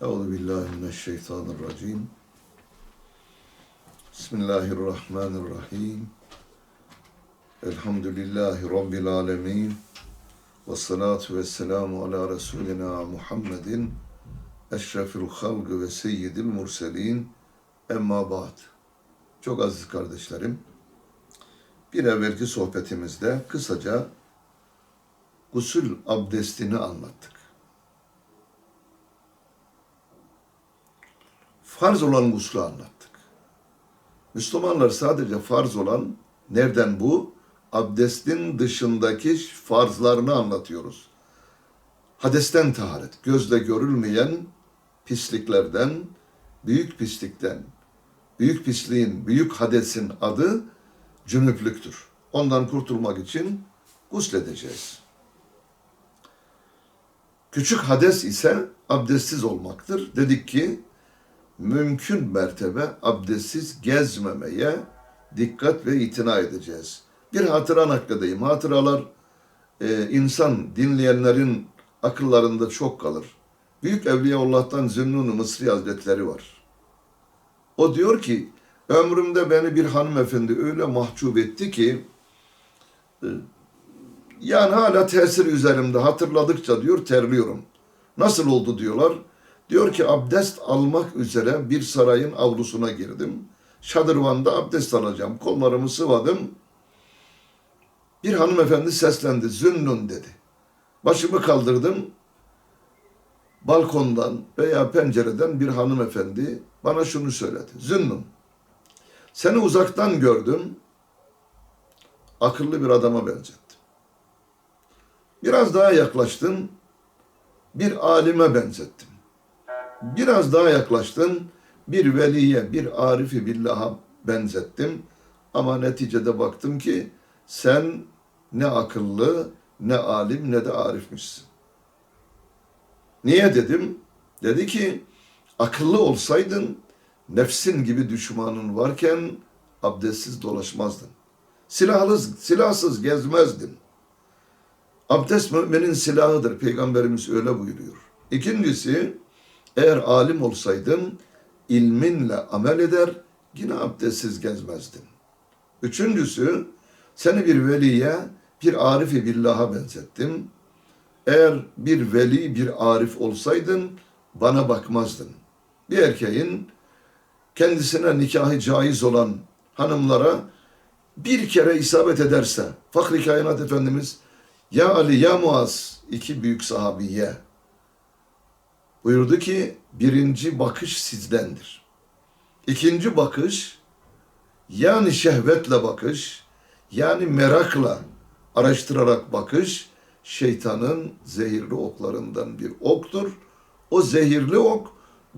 Euzu billahi mineşşeytanirracim. Bismillahirrahmanirrahim. Elhamdülillahi rabbil alamin. Ve salatu ve selamu ala Resulina Muhammedin eşrefil halgı ve seyyidil murselin emma ba'd. Çok aziz kardeşlerim, bir evvelki sohbetimizde kısaca gusül abdestini anlattık. Farz olan guslü anlattık. Müslümanlar sadece farz olan, nereden bu? Abdestin dışındaki farzlarını anlatıyoruz. Hadesten taharet, gözle görülmeyen pisliklerden, büyük pislikten, büyük pisliğin, büyük hadesin adı cünüplüktür. Ondan kurtulmak için gusledeceğiz. Küçük hades ise abdestsiz olmaktır. Dedik ki mümkün mertebe abdestsiz gezmemeye dikkat ve itina edeceğiz. Bir hatıra nakledeyim. Hatıralar e, insan dinleyenlerin akıllarında çok kalır. Büyük Evliyaullah'tan Zünnun-u Mısri Hazretleri var. O diyor ki ömrümde beni bir hanımefendi öyle mahcup etti ki e, yani hala tesir üzerimde hatırladıkça diyor terliyorum. Nasıl oldu diyorlar. Diyor ki abdest almak üzere bir sarayın avlusuna girdim. Şadırvanda abdest alacağım. Kollarımı sıvadım. Bir hanımefendi seslendi. Zünnun dedi. Başımı kaldırdım. Balkondan veya pencereden bir hanımefendi bana şunu söyledi. Zünnun, seni uzaktan gördüm. Akıllı bir adama benzettim. Biraz daha yaklaştın. Bir alime benzettim. Biraz daha yaklaştın. Bir veliye, bir arifi billaha benzettim. Ama neticede baktım ki sen ne akıllı, ne alim, ne de arifmişsin. Niye dedim? Dedi ki akıllı olsaydın nefsin gibi düşmanın varken abdestsiz dolaşmazdın. Silahlı, silahsız gezmezdin. Abdest müminin silahıdır. Peygamberimiz öyle buyuruyor. İkincisi, eğer alim olsaydın ilminle amel eder, yine abdestsiz gezmezdin. Üçüncüsü, seni bir veliye, bir arifi billaha benzettim. Eğer bir veli, bir arif olsaydın bana bakmazdın. Bir erkeğin kendisine nikahı caiz olan hanımlara bir kere isabet ederse, Fakri Kainat Efendimiz ya Ali ya Muaz iki büyük sahabiye buyurdu ki birinci bakış sizdendir. İkinci bakış yani şehvetle bakış yani merakla araştırarak bakış şeytanın zehirli oklarından bir oktur. O zehirli ok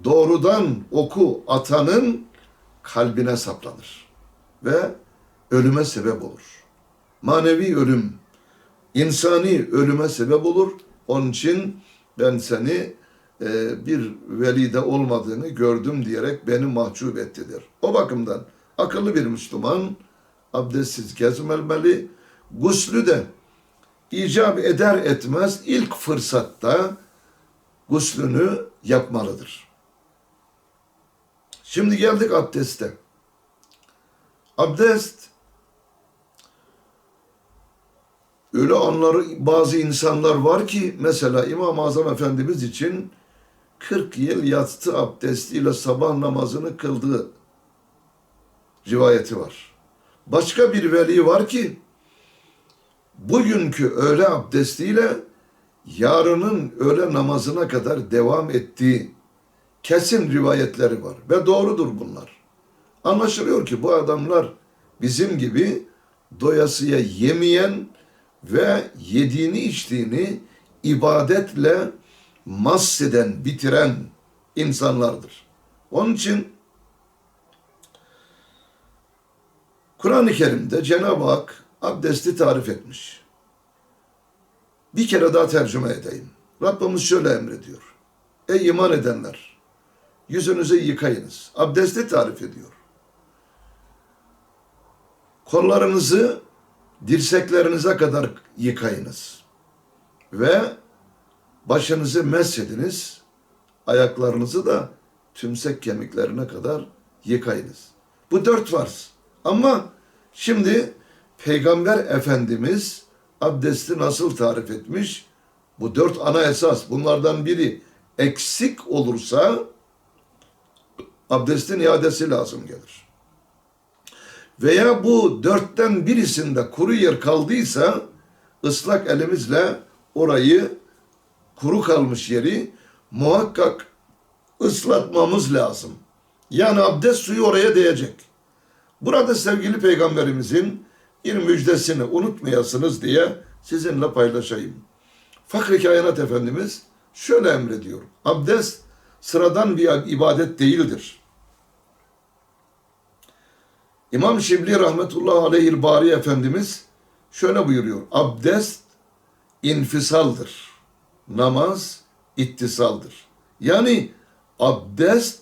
doğrudan oku atanın kalbine saplanır ve ölüme sebep olur. Manevi ölüm, insani ölüme sebep olur. Onun için ben seni e, bir velide olmadığını gördüm diyerek beni mahcup ettidir. O bakımdan akıllı bir Müslüman abdestsiz gezmemeli. Guslü de icap eder etmez ilk fırsatta guslünü yapmalıdır. Şimdi geldik abdeste. Abdest öyle anları bazı insanlar var ki mesela İmam-ı Azam Efendimiz için 40 yıl yatsı abdestiyle sabah namazını kıldığı rivayeti var. Başka bir veli var ki bugünkü öğle abdestiyle yarının öğle namazına kadar devam ettiği kesin rivayetleri var ve doğrudur bunlar. Anlaşılıyor ki bu adamlar bizim gibi doyasıya yemeyen ve yediğini içtiğini ibadetle mahseden, bitiren insanlardır. Onun için Kur'an-ı Kerim'de Cenab-ı Hak abdesti tarif etmiş. Bir kere daha tercüme edeyim. Rabbimiz şöyle emrediyor. Ey iman edenler! Yüzünüzü yıkayınız. Abdesti tarif ediyor. Kollarınızı dirseklerinize kadar yıkayınız. Ve başınızı mesediniz. ayaklarınızı da tümsek kemiklerine kadar yıkayınız. Bu dört farz. Ama şimdi Peygamber Efendimiz abdesti nasıl tarif etmiş? Bu dört ana esas. Bunlardan biri eksik olursa abdestin iadesi lazım gelir. Veya bu dörtten birisinde kuru yer kaldıysa ıslak elimizle orayı kuru kalmış yeri muhakkak ıslatmamız lazım. Yani abdest suyu oraya değecek. Burada sevgili peygamberimizin bir müjdesini unutmayasınız diye sizinle paylaşayım. Fakri Kainat Efendimiz şöyle emrediyor. Abdest sıradan bir ibadet değildir. İmam Şibli rahmetullahi aleyhi bari Efendimiz şöyle buyuruyor. Abdest infisaldır. Namaz ittisaldır. Yani abdest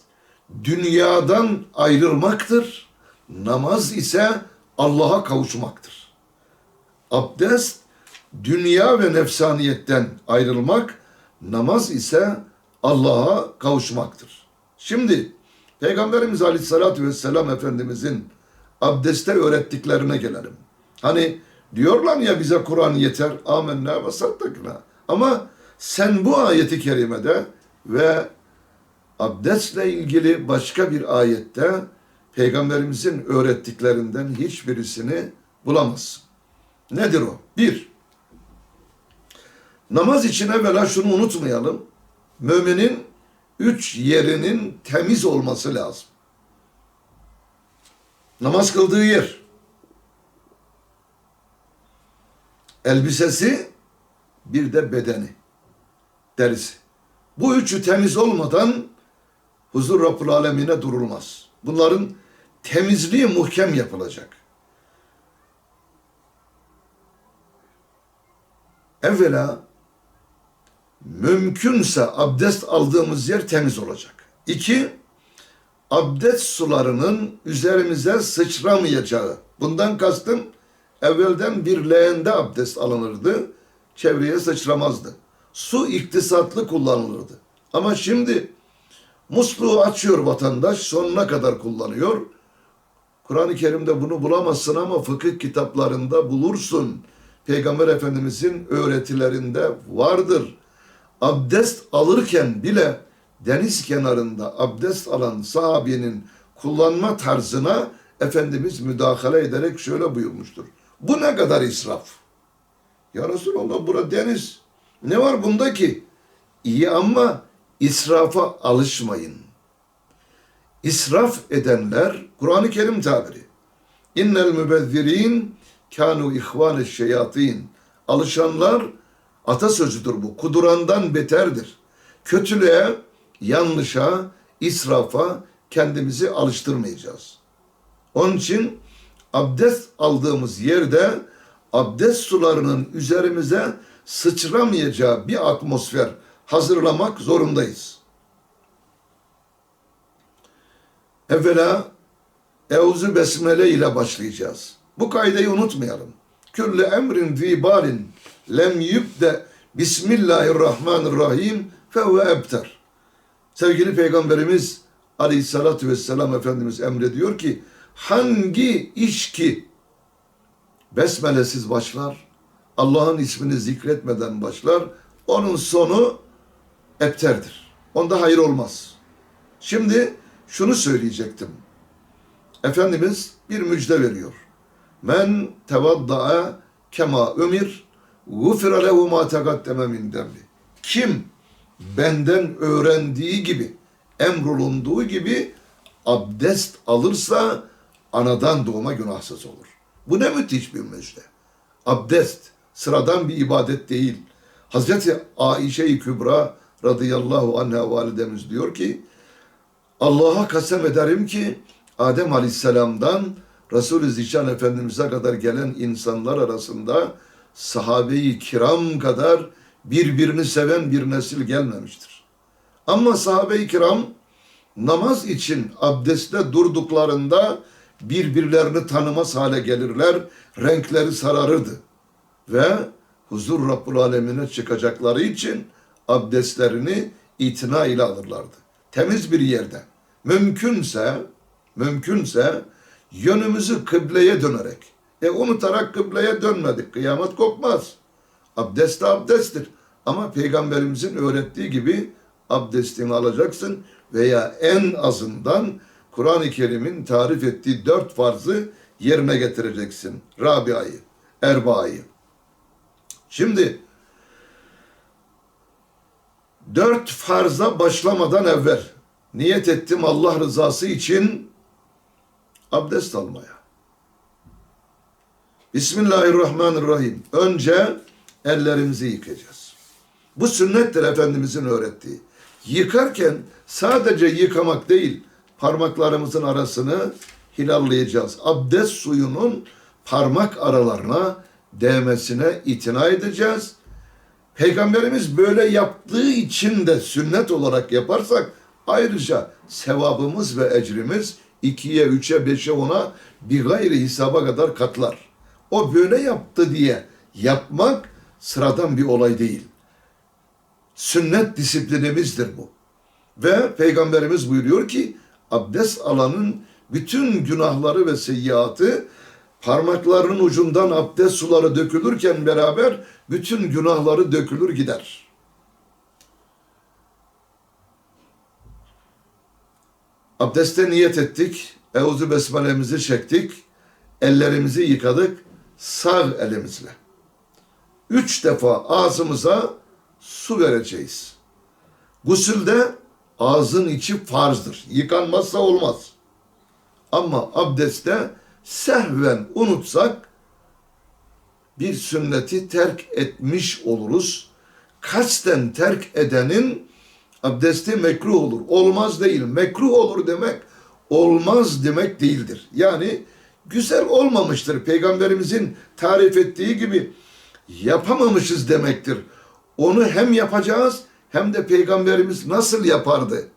dünyadan ayrılmaktır. Namaz ise Allah'a kavuşmaktır. Abdest dünya ve nefsaniyetten ayrılmak, namaz ise Allah'a kavuşmaktır. Şimdi Peygamberimiz Aleyhisselatü Vesselam Efendimizin abdeste öğrettiklerine gelelim. Hani diyorlar ya bize Kur'an yeter. Amenna ve sattakna. Ama sen bu ayeti kerimede ve abdestle ilgili başka bir ayette Peygamberimizin öğrettiklerinden hiçbirisini bulamazsın. Nedir o? Bir, namaz için evvela şunu unutmayalım. Müminin üç yerinin temiz olması lazım. Namaz kıldığı yer, elbisesi, bir de bedeni, derisi. Bu üçü temiz olmadan huzur Rabbul Alemine durulmaz. Bunların temizliği muhkem yapılacak. Evvela mümkünse abdest aldığımız yer temiz olacak. İki, abdest sularının üzerimize sıçramayacağı. Bundan kastım evvelden bir leğende abdest alınırdı, çevreye sıçramazdı. Su iktisatlı kullanılırdı. Ama şimdi musluğu açıyor vatandaş, sonuna kadar kullanıyor. Kur'an-ı Kerim'de bunu bulamazsın ama fıkıh kitaplarında bulursun. Peygamber Efendimizin öğretilerinde vardır. Abdest alırken bile deniz kenarında abdest alan sahabenin kullanma tarzına Efendimiz müdahale ederek şöyle buyurmuştur. Bu ne kadar israf? Ya Resulallah bura deniz. Ne var bunda ki? İyi ama israfa alışmayın. İsraf edenler Kur'an-ı Kerim tabiri. İnnel mübezzirin kanu ihvane şeyatin. Alışanlar atasözüdür bu. Kudurandan beterdir. Kötülüğe, yanlışa, israfa kendimizi alıştırmayacağız. Onun için abdest aldığımız yerde abdest sularının üzerimize sıçramayacağı bir atmosfer hazırlamak zorundayız. Evvela Euzu Besmele ile başlayacağız. Bu kaydeyi unutmayalım. Külle emrin fi balin lem yubde Bismillahirrahmanirrahim fevve ebter. Sevgili Peygamberimiz Aleyhissalatü Vesselam Efendimiz emrediyor ki hangi iş ki besmelesiz başlar, Allah'ın ismini zikretmeden başlar, onun sonu epterdir. Onda hayır olmaz. Şimdi şunu söyleyecektim. Efendimiz bir müjde veriyor. Men tevadda'a kema ömir gufira lehu ma tegaddeme min dembi. Kim benden öğrendiği gibi, emrolunduğu gibi abdest alırsa anadan doğma günahsız olur. Bu ne müthiş bir müjde. Abdest sıradan bir ibadet değil. Hazreti Aişe-i Kübra radıyallahu anha validemiz diyor ki Allah'a kasem ederim ki Adem Aleyhisselam'dan Resul-i Zişan Efendimiz'e kadar gelen insanlar arasında sahabe-i kiram kadar birbirini seven bir nesil gelmemiştir. Ama sahabe-i kiram namaz için abdestte durduklarında birbirlerini tanımaz hale gelirler, renkleri sararırdı. Ve huzur Rabbul Alemine çıkacakları için abdestlerini itina ile alırlardı. Temiz bir yerde. Mümkünse, mümkünse yönümüzü kıbleye dönerek. E unutarak kıbleye dönmedik. Kıyamet kopmaz. Abdest de abdesttir. Ama peygamberimizin öğrettiği gibi abdestini alacaksın veya en azından Kur'an-ı Kerim'in tarif ettiği dört farzı yerine getireceksin. Rabia'yı, Erba'yı. Şimdi dört farza başlamadan evvel niyet ettim Allah rızası için abdest almaya. Bismillahirrahmanirrahim. Önce ellerimizi yıkayacağız. Bu sünnettir Efendimizin öğrettiği. Yıkarken sadece yıkamak değil, parmaklarımızın arasını hilallayacağız. Abdest suyunun parmak aralarına değmesine itina edeceğiz. Peygamberimiz böyle yaptığı için de sünnet olarak yaparsak ayrıca sevabımız ve ecrimiz ikiye, üçe, beşe, ona bir gayri hesaba kadar katlar. O böyle yaptı diye yapmak sıradan bir olay değil. Sünnet disiplinimizdir bu. Ve Peygamberimiz buyuruyor ki abdest alanın bütün günahları ve seyyiatı parmaklarının ucundan abdest suları dökülürken beraber bütün günahları dökülür gider. Abdeste niyet ettik. Euzu besmelemizi çektik. Ellerimizi yıkadık. Sağ elimizle. Üç defa ağzımıza su vereceğiz. Gusülde ağzın içi farzdır. Yıkanmazsa olmaz. Ama abdestte sehven unutsak bir sünneti terk etmiş oluruz. Kasten terk edenin abdesti mekruh olur. Olmaz değil. Mekruh olur demek olmaz demek değildir. Yani güzel olmamıştır. Peygamberimizin tarif ettiği gibi yapamamışız demektir. Onu hem yapacağız hem de peygamberimiz nasıl yapardı?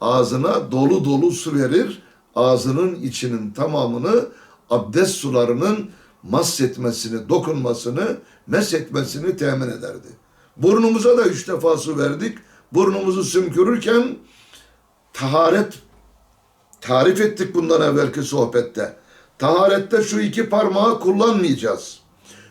Ağzına dolu dolu su verir, ağzının içinin tamamını abdest sularının massetmesini, dokunmasını, mesetmesini temin ederdi. Burnumuza da üç defa su verdik. Burnumuzu sümkürürken taharet tarif ettik bundan evvelki sohbette. Taharette şu iki parmağı kullanmayacağız.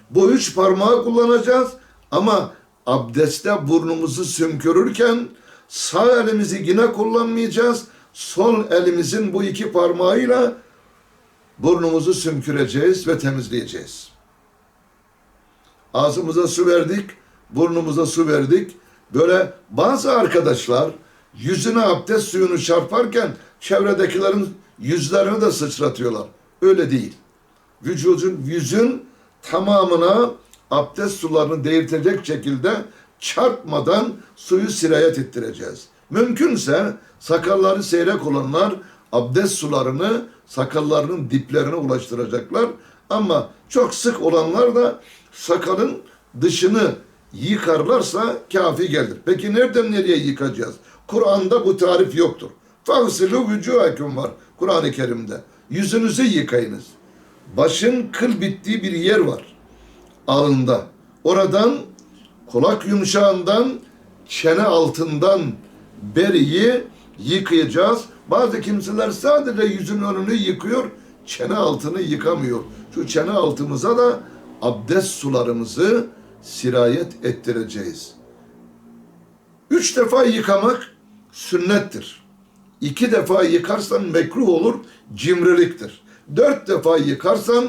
Bu üç parmağı kullanacağız ama abdestte burnumuzu sümkürürken sağ elimizi yine kullanmayacağız. Sol elimizin bu iki parmağıyla burnumuzu sümküreceğiz ve temizleyeceğiz. Ağzımıza su verdik, burnumuza su verdik. Böyle bazı arkadaşlar yüzüne abdest suyunu çarparken çevredekilerin yüzlerini de sıçratıyorlar. Öyle değil. Vücudun, yüzün tamamına abdest sularını değirtecek şekilde çarpmadan suyu sirayet ettireceğiz. Mümkünse sakalları seyrek olanlar abdest sularını sakallarının diplerine ulaştıracaklar. Ama çok sık olanlar da sakalın dışını yıkarlarsa kafi gelir. Peki nereden nereye yıkacağız? Kur'an'da bu tarif yoktur. Fagsilu vücuhakum var Kur'an-ı Kerim'de. Yüzünüzü yıkayınız. Başın kıl bittiği bir yer var. Alında. Oradan kulak yumuşağından çene altından beriyi yıkayacağız. Bazı kimseler sadece yüzün önünü yıkıyor, çene altını yıkamıyor. Şu çene altımıza da abdest sularımızı sirayet ettireceğiz. Üç defa yıkamak sünnettir. İki defa yıkarsan mekruh olur, cimriliktir. Dört defa yıkarsan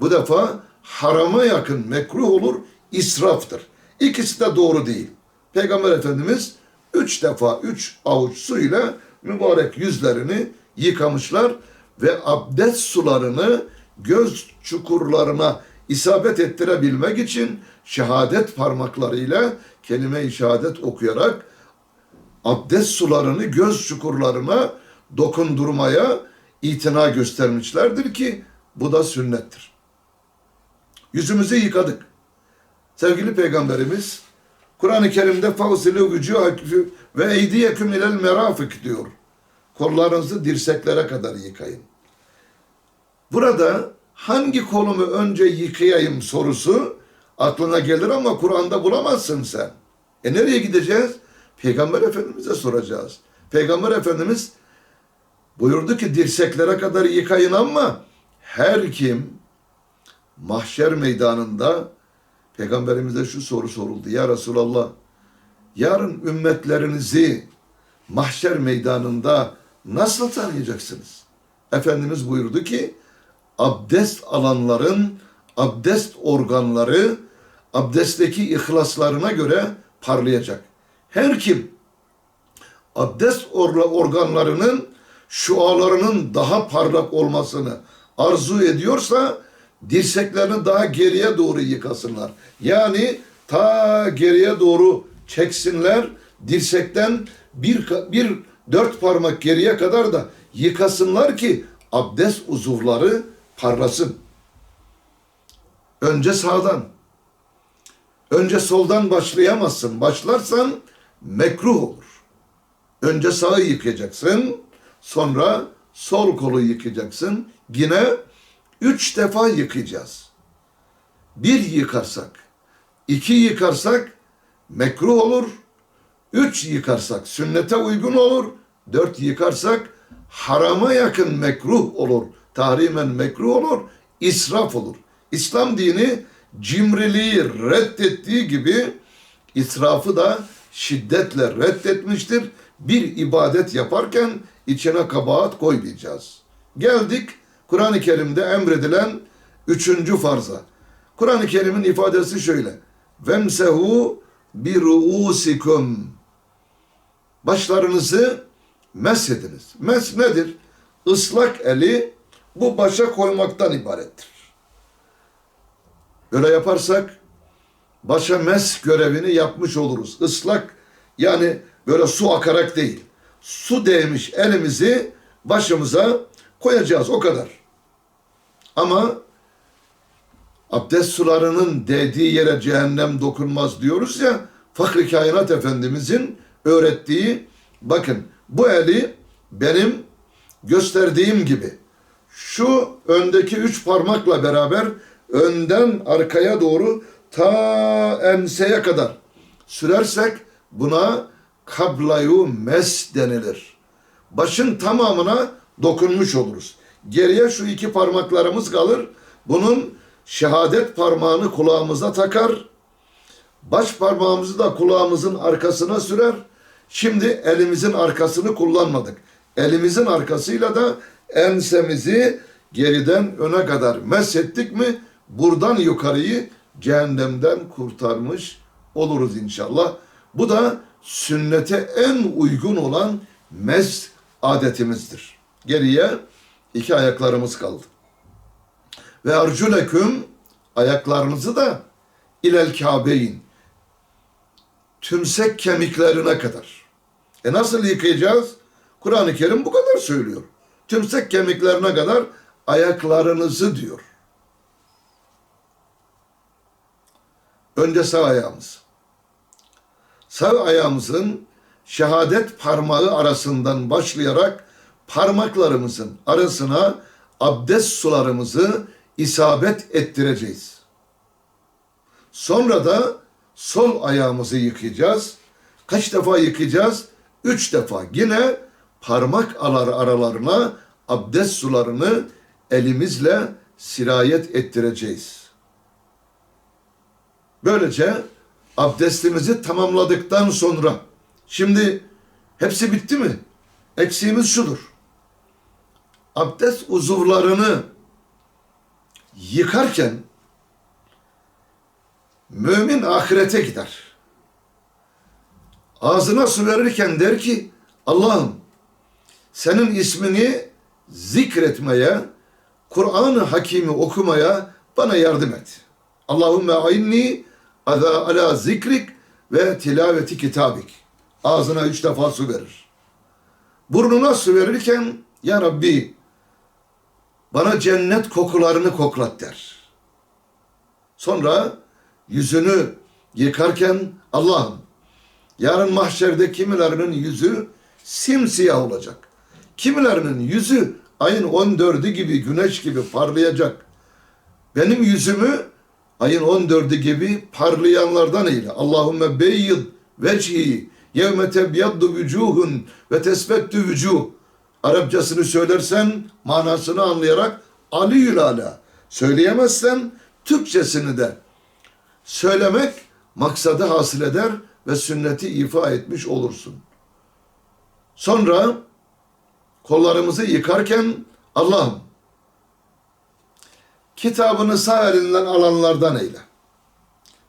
bu defa harama yakın mekruh olur, israftır. İkisi de doğru değil. Peygamber Efendimiz üç defa üç avuç suyla mübarek yüzlerini yıkamışlar ve abdest sularını göz çukurlarına isabet ettirebilmek için şehadet parmaklarıyla kelime-i şehadet okuyarak abdest sularını göz çukurlarına dokundurmaya itina göstermişlerdir ki bu da sünnettir. Yüzümüzü yıkadık. Sevgili Peygamberimiz Kur'an-ı Kerim'de fagsilu vücuhakum ve eydiyeküm ilel merafik diyor. Kollarınızı dirseklere kadar yıkayın. Burada hangi kolumu önce yıkayayım sorusu aklına gelir ama Kur'an'da bulamazsın sen. E nereye gideceğiz? Peygamber Efendimiz'e soracağız. Peygamber Efendimiz buyurdu ki dirseklere kadar yıkayın ama her kim mahşer meydanında Peygamberimize şu soru soruldu. Ya Resulallah yarın ümmetlerinizi mahşer meydanında nasıl tanıyacaksınız? Efendimiz buyurdu ki abdest alanların abdest organları abdestteki ihlaslarına göre parlayacak. Her kim abdest organlarının şualarının daha parlak olmasını arzu ediyorsa dirseklerini daha geriye doğru yıkasınlar. Yani ta geriye doğru çeksinler. Dirsekten bir, bir dört parmak geriye kadar da yıkasınlar ki abdest uzuvları parlasın. Önce sağdan, önce soldan başlayamazsın. Başlarsan mekruh olur. Önce sağı yıkayacaksın, sonra sol kolu yıkayacaksın. Yine üç defa yıkayacağız. Bir yıkarsak, iki yıkarsak mekruh olur. Üç yıkarsak sünnete uygun olur. Dört yıkarsak harama yakın mekruh olur. Tahrimen mekruh olur. israf olur. İslam dini cimriliği reddettiği gibi israfı da şiddetle reddetmiştir. Bir ibadet yaparken içine kabahat koymayacağız. Geldik Kur'an-ı Kerim'de emredilen üçüncü farza. Kur'an-ı Kerim'in ifadesi şöyle. Vemsehu bi ruusikum. Başlarınızı mesediniz. Mes nedir? Islak eli bu başa koymaktan ibarettir. Böyle yaparsak başa mes görevini yapmış oluruz. Islak yani böyle su akarak değil. Su değmiş elimizi başımıza koyacağız o kadar. Ama abdest sularının değdiği yere cehennem dokunmaz diyoruz ya Fakri Kainat Efendimizin öğrettiği bakın bu eli benim gösterdiğim gibi şu öndeki üç parmakla beraber önden arkaya doğru ta enseye kadar sürersek buna kablayu mes denilir. Başın tamamına dokunmuş oluruz. Geriye şu iki parmaklarımız kalır. Bunun şehadet parmağını kulağımıza takar. Baş parmağımızı da kulağımızın arkasına sürer. Şimdi elimizin arkasını kullanmadık. Elimizin arkasıyla da ensemizi geriden öne kadar meshettik mi buradan yukarıyı cehennemden kurtarmış oluruz inşallah. Bu da sünnete en uygun olan mes adetimizdir. Geriye iki ayaklarımız kaldı. Ve arculeküm ayaklarınızı da ilel kabeyn tümsek kemiklerine kadar. E nasıl yıkayacağız? Kur'an-ı Kerim bu kadar söylüyor. Tümsek kemiklerine kadar ayaklarınızı diyor. Önce sağ ayağımız. Sağ ayağımızın şehadet parmağı arasından başlayarak parmaklarımızın arasına abdest sularımızı isabet ettireceğiz. Sonra da sol ayağımızı yıkayacağız. Kaç defa yıkayacağız? Üç defa. Yine parmak alar aralarına abdest sularını elimizle sirayet ettireceğiz. Böylece abdestimizi tamamladıktan sonra şimdi hepsi bitti mi? Eksiğimiz şudur. Abdest uzuvlarını yıkarken mümin ahirete gider. Ağzına su verirken der ki Allah'ım senin ismini zikretmeye, Kur'an-ı Hakimi okumaya bana yardım et. Allahümme aynni ala, ala zikrik ve tilaveti kitabik. Ağzına üç defa su verir. Burnuna su verirken ya Rabbi bana cennet kokularını koklat der. Sonra yüzünü yıkarken Allah'ım yarın mahşerde kimilerinin yüzü simsiyah olacak. Kimilerinin yüzü ayın 14'ü gibi güneş gibi parlayacak. Benim yüzümü ayın 14'ü gibi parlayanlardan eyle. Allahümme beyyid vecihi yevme tebyaddu vücuhun ve tesbettu vücuh. Arapçasını söylersen manasını anlayarak Ali ala. Söyleyemezsen Türkçesini de söylemek maksadı hasıl eder ve sünneti ifa etmiş olursun. Sonra kollarımızı yıkarken Allah'ım kitabını sağ elinden alanlardan eyle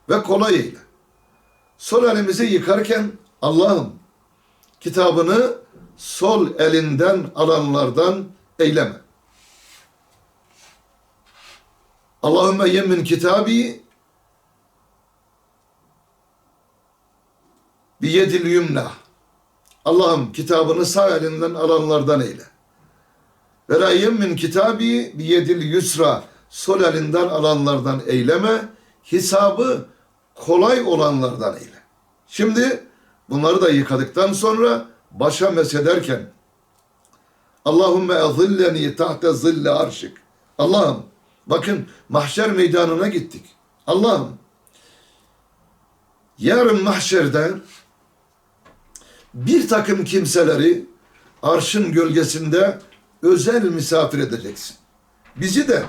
ve kolay eyle. Sol elimizi yıkarken Allah'ım kitabını sol elinden alanlardan eyleme. Allahümme yemin kitabi biyedil yumna. Allah'ım kitabını sağ elinden alanlardan eyle. Ve la yemin kitabi biyedil yusra. Sol elinden alanlardan eyleme. Hesabı kolay olanlardan eyle. Şimdi bunları da yıkadıktan sonra başa mesederken Allahümme ezilleni tahte zille arşık. Allah'ım bakın mahşer meydanına gittik. Allah'ım yarın mahşerde bir takım kimseleri arşın gölgesinde özel misafir edeceksin. Bizi de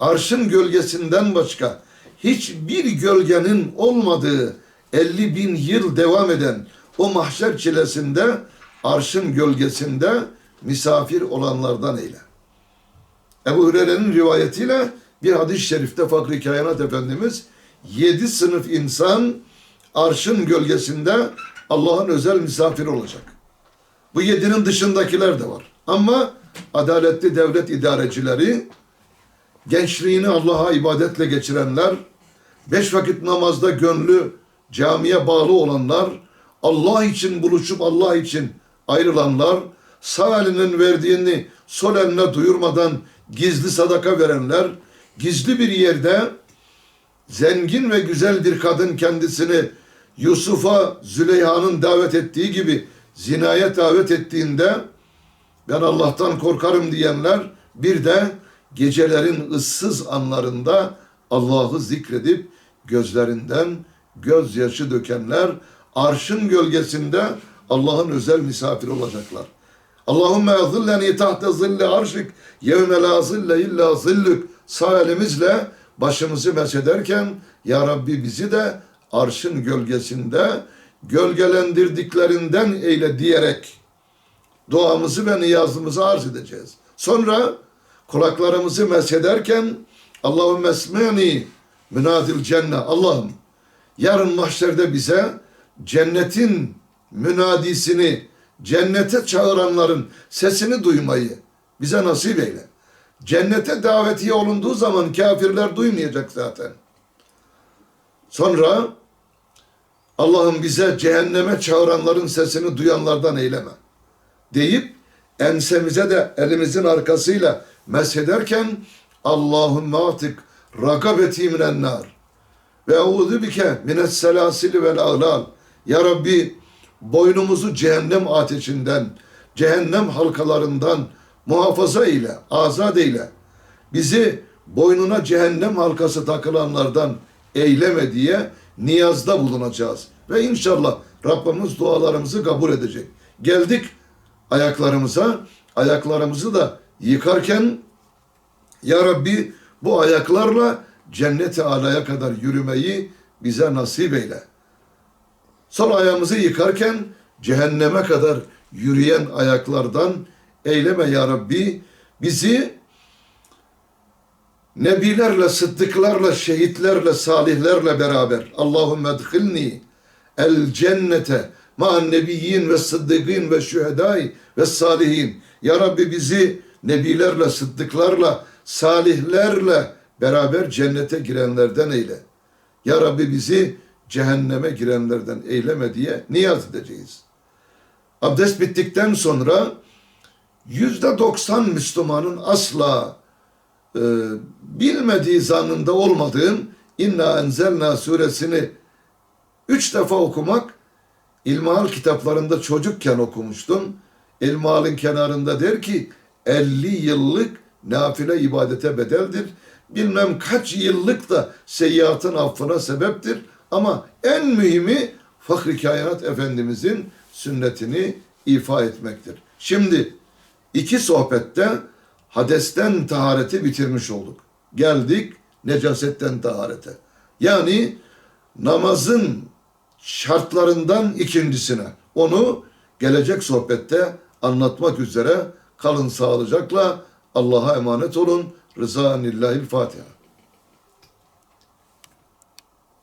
arşın gölgesinden başka hiçbir gölgenin olmadığı 50 bin yıl devam eden o mahşer çilesinde arşın gölgesinde misafir olanlardan eyle. Ebu Hureyre'nin rivayetiyle bir hadis-i şerifte Fakri Kainat Efendimiz yedi sınıf insan arşın gölgesinde Allah'ın özel misafiri olacak. Bu yedinin dışındakiler de var. Ama adaletli devlet idarecileri, gençliğini Allah'a ibadetle geçirenler, beş vakit namazda gönlü camiye bağlı olanlar, Allah için buluşup Allah için ayrılanlar, sağ elinin verdiğini sol eline duyurmadan gizli sadaka verenler, gizli bir yerde zengin ve güzel bir kadın kendisini Yusuf'a Züleyha'nın davet ettiği gibi zinaya davet ettiğinde ben Allah'tan korkarım diyenler bir de gecelerin ıssız anlarında Allah'ı zikredip gözlerinden gözyaşı dökenler arşın gölgesinde Allah'ın özel misafiri olacaklar. Allahümme zilleni tahte zilli arşık yevme la zille illa zillük sağ elimizle başımızı mesederken Ya Rabbi bizi de arşın gölgesinde gölgelendirdiklerinden eyle diyerek duamızı ve niyazımızı arz edeceğiz. Sonra kulaklarımızı mesederken Allahümme esmeni münadil cennet. Allah'ım yarın mahşerde bize cennetin münadisini, cennete çağıranların sesini duymayı bize nasip eyle. Cennete davetiye olunduğu zaman kafirler duymayacak zaten. Sonra Allah'ım bize cehenneme çağıranların sesini duyanlardan eyleme. Deyip ensemize de elimizin arkasıyla meshederken Allahümme atık rakabeti minen ve euzu bike mines selasili vel ağlal. Ya Rabbi boynumuzu cehennem ateşinden, cehennem halkalarından muhafaza eyle, azat eyle. Bizi boynuna cehennem halkası takılanlardan eyleme diye niyazda bulunacağız. Ve inşallah Rabbimiz dualarımızı kabul edecek. Geldik ayaklarımıza, ayaklarımızı da yıkarken Ya Rabbi bu ayaklarla cennet-i alaya kadar yürümeyi bize nasip eyle. Sol ayağımızı yıkarken cehenneme kadar yürüyen ayaklardan eyleme ya Rabbi. Bizi nebilerle, sıddıklarla, şehitlerle, salihlerle beraber Allahümme edhilni el cennete ma'an nebiyyin ve sıddıkın ve şühedai ve salihin. Ya Rabbi bizi nebilerle, sıddıklarla, salihlerle beraber cennete girenlerden eyle. Ya Rabbi bizi cehenneme girenlerden eyleme diye niyaz edeceğiz. Abdest bittikten sonra yüzde doksan Müslümanın asla e, bilmediği zanında olmadığım İnna Enzelna suresini üç defa okumak İlmihal kitaplarında çocukken okumuştum. İlmihal'in kenarında der ki 50 yıllık nafile ibadete bedeldir. Bilmem kaç yıllık da seyyiatın affına sebeptir. Ama en mühimi Fahri Kainat Efendimizin sünnetini ifa etmektir. Şimdi iki sohbette hadesten tahareti bitirmiş olduk. Geldik necasetten taharete. Yani namazın şartlarından ikincisine. Onu gelecek sohbette anlatmak üzere kalın sağlıcakla Allah'a emanet olun. Rızanillahil Fatiha.